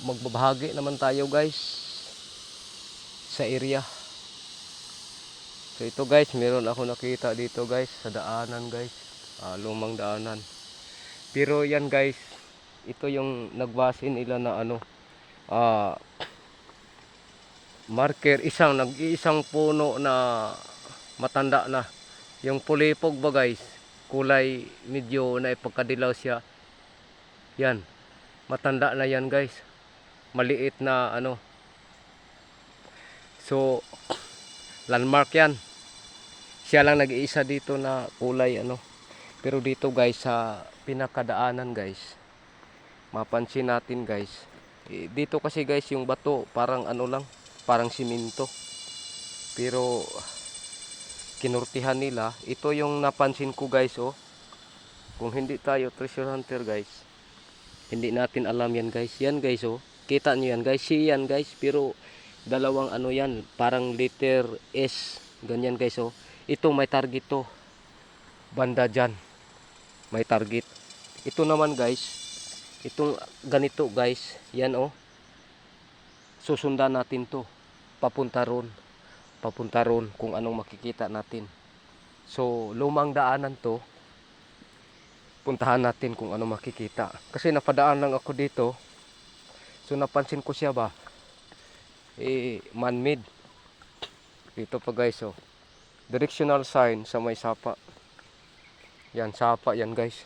magbabahagi naman tayo guys sa area. So ito guys, meron ako nakita dito guys sa daanan guys. Ah, lumang daanan. Pero yan guys, ito yung nagbase nila na ano ah marker isang nag-iisang puno na matanda na. Yung pulipog ba guys, kulay medyo na ipagkadilaw siya. Yan. Matanda na yan guys. Maliit na ano. So landmark yan. Siya lang nag-iisa dito na kulay ano. Pero dito guys sa pinakadaanan guys. Mapansin natin guys. eh, Dito kasi guys yung bato parang ano lang, parang simento. Pero kinurtihan nila. Ito yung napansin ko guys oh. Kung hindi tayo treasure hunter guys, hindi natin alam yan guys. Yan guys oh. Kita nyo yan guys. Si yan guys. Pero dalawang ano yan. Parang letter S. Ganyan guys oh. Ito may target to. Banda dyan. May target. Ito naman guys. Itong ganito guys. Yan oh. Susundan natin to. Papunta ron. Papunta ron kung anong makikita natin. So lumang daanan to puntahan natin kung ano makikita. Kasi napadaan lang ako dito. So napansin ko siya ba? Eh, man-made. Dito pa guys oh. Directional sign sa may sapa. Yan, sapa yan guys.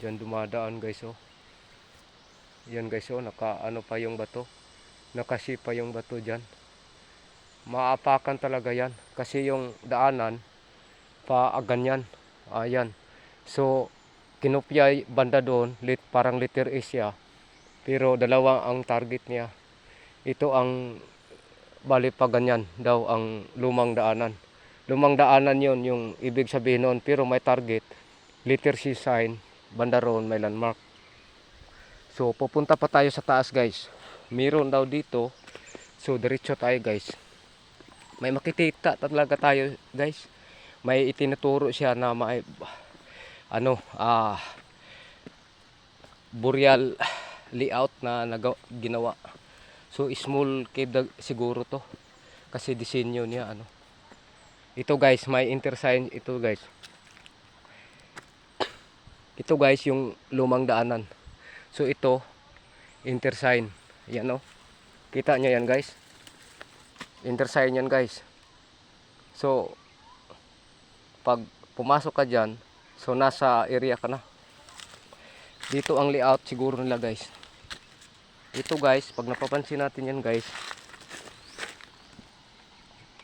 Diyan dumadaan guys oh. Yan guys oh, naka ano pa yung bato. Nakasi pa yung bato diyan. Maapakan talaga yan. Kasi yung daanan, pa ah, ganyan. Ayan. So, kinopya banda doon, lit, parang letter A siya. Pero dalawa ang target niya. Ito ang bali pa ganyan daw ang lumang daanan. Lumang daanan yon yung ibig sabihin noon. Pero may target, letter C sign, banda roon may landmark. So, pupunta pa tayo sa taas guys. Meron daw dito. So, diretso tayo guys. May makikita talaga tayo guys. May itinuturo siya na may ano, ah, burial layout na nagaw, ginawa. So, small cave siguro to. Kasi disenyo niya, ano. Ito guys, may intersign ito guys. Ito guys, yung lumang daanan. So, ito, intersign. Yan o. Kita nyo yan guys. Intersign yan guys. So, pag pumasok ka dyan, So nasa area ka na. Dito ang layout siguro nila guys. Ito guys, pag napapansin natin yan guys.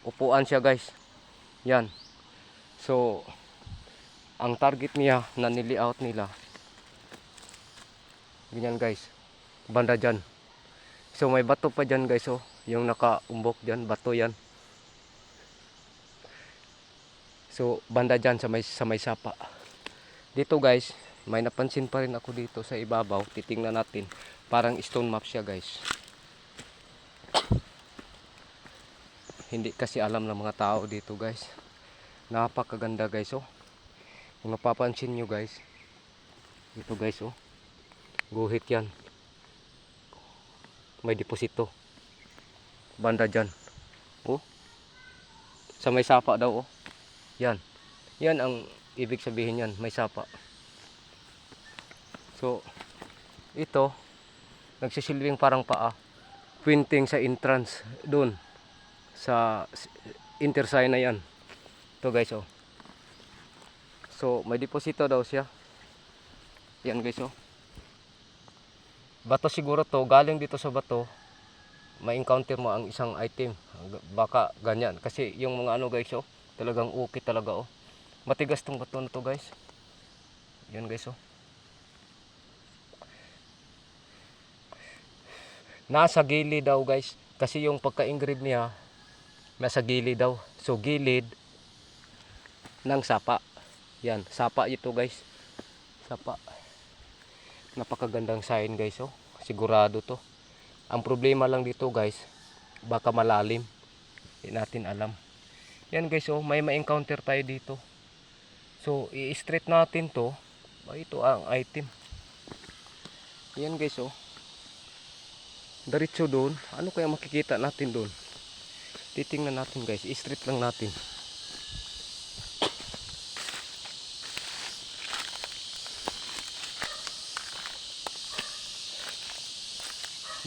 Upuan siya guys. Yan. So ang target niya na nilayout nila. Ganyan guys. Banda dyan. So may bato pa dyan guys oh. Yung nakaumbok dyan, bato yan. So banda dyan sa may, sa may sapa. Dito guys, may napansin pa rin ako dito sa ibabaw. Titingnan natin. Parang stone map siya guys. Hindi kasi alam ng mga tao dito guys. Napakaganda guys oh. Kung napapansin nyo guys. Ito guys oh. Guhit yan. May deposito. Banda dyan. Oh. Sa may sapa daw oh. Yan. Yan ang ibig sabihin yan, may sapa. So, ito, nagsisilbing parang paa. Pointing sa entrance doon sa intersign na yan. Ito guys, oh. So, may deposito daw siya. Yan guys, oh. Bato siguro to, galing dito sa bato, may encounter mo ang isang item. Baka ganyan. Kasi yung mga ano guys, oh, talagang okay talaga, oh. Matigas tong bato na to guys. Yan guys oh. Nasa gilid daw guys. Kasi yung pagka-engrave niya, nasa gilid daw. So gilid ng sapa. Yan, sapa ito guys. Sapa. Napakagandang sign guys oh. Sigurado to. Ang problema lang dito guys, baka malalim. Hindi natin alam. Yan guys oh, may ma-encounter tayo dito. So, i-straight natin to. Ito ang item. Yan guys, oh. Diretso doon. Ano kaya makikita natin doon? Titingnan natin guys. I-strip lang natin.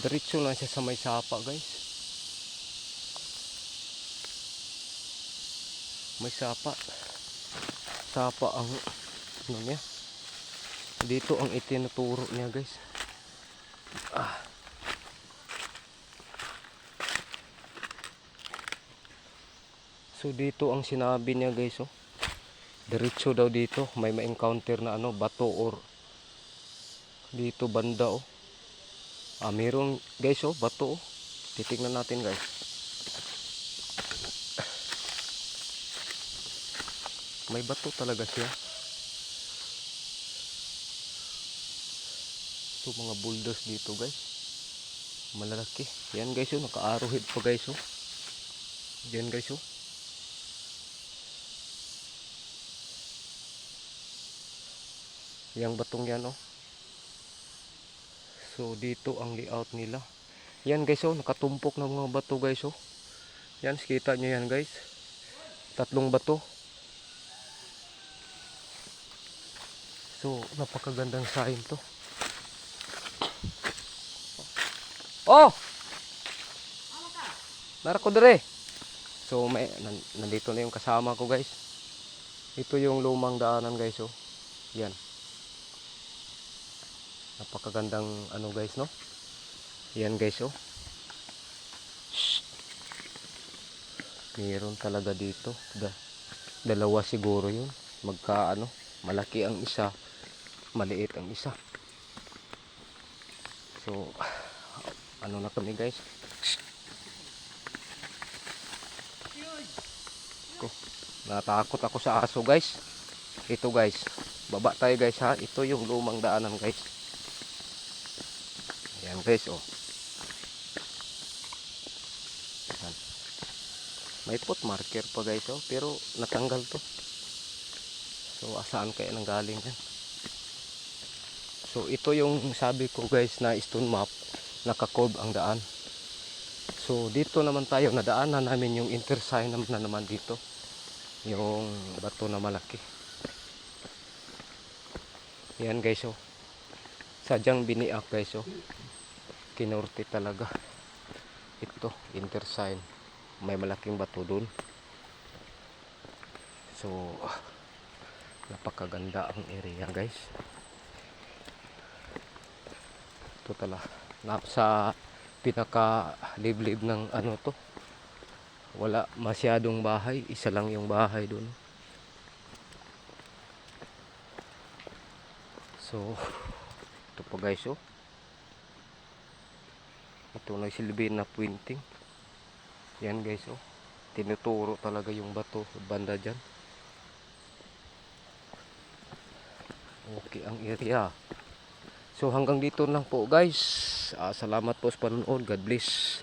Diretso lang siya sa may sapa guys. May sapa. Sapa ang ano niya. Dito ang itinuturo niya guys. Ah. So dito ang sinabi niya guys oh. Diretso daw dito may ma-encounter na ano bato or dito banda oh. Ah, meron guys oh, bato oh. Titingnan natin guys. May bato talaga siya. So mga boulders dito guys. Malalaki. Yan guys oh, naka-arrowhead pa guys oh. Yan guys oh. Yang batong yan oh. So dito ang layout nila. Yan guys oh, nakatumpok ng mga bato guys oh. Yan, kita nyo yan guys. Tatlong bato. So, napakagandang sign to. Oh! Nara ko dire. So, may, nan- nandito na yung kasama ko guys. Ito yung lumang daanan guys oh. Yan. Napakagandang ano guys no. Yan guys oh. Meron talaga dito. Da, dalawa siguro yun. Magka ano, malaki ang isa, maliit ang isa. So, ano na kami guys? Ko, natakot ako sa aso guys. Ito guys, baba tayo guys ha. Ito yung lumang daanan guys. Ayan guys oh. Ayan. May pot marker pa guys oh, pero natanggal to. So asaan kaya nang galing yan? So ito yung sabi ko guys na stone map, naka-curve ang daan. So dito naman tayo nadaanan namin yung intersign naman na naman dito. Yung bato na malaki. Yan guys oh. Sadyang biniak guys oh. Kinorte talaga. Ito, intersign may malaking bato doon. So, napakaganda ang area guys. Ito tala. Nap sa pinaka liblib ng ano to. Wala masyadong bahay. Isa lang yung bahay doon. So, ito po guys oh. Ito nagsilbi na pointing. Yan guys oh. Tinuturo talaga yung bato banda dyan. Okay ang area. So hanggang dito lang po guys. Ah, salamat po sa panonood. God bless.